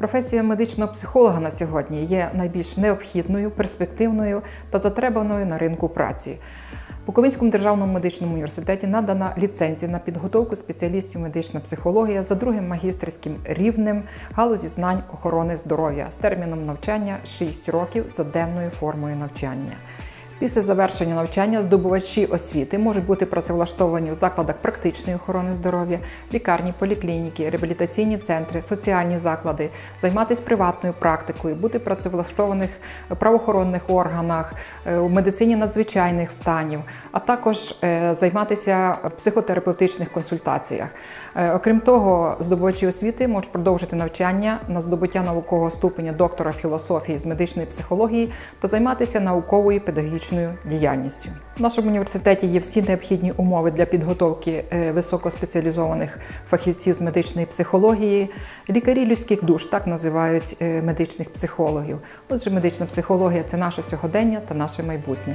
Професія медичного психолога на сьогодні є найбільш необхідною, перспективною та затребаною на ринку праці. Буковинському державному медичному університеті надана ліцензія на підготовку спеціалістів медична психологія за другим магістерським рівнем галузі знань охорони здоров'я з терміном навчання 6 років за денною формою навчання. Після завершення навчання здобувачі освіти можуть бути працевлаштовані в закладах практичної охорони здоров'я, лікарні, поліклініки, реабілітаційні центри, соціальні заклади, займатися приватною практикою, бути працевлаштованих в правоохоронних органах, е, у медицині надзвичайних станів, а також е, займатися психотерапевтичних консультаціях. Е, Окрім того, здобувачі освіти можуть продовжити навчання на здобуття наукового ступеня доктора філософії з медичної психології та займатися науковою педагогічною діяльністю. В нашому університеті є всі необхідні умови для підготовки е, високоспеціалізованих фахівців з медичної психології. Лікарі людських душ так називають е, медичних психологів. Отже, медична психологія це наше сьогодення та наше майбутнє.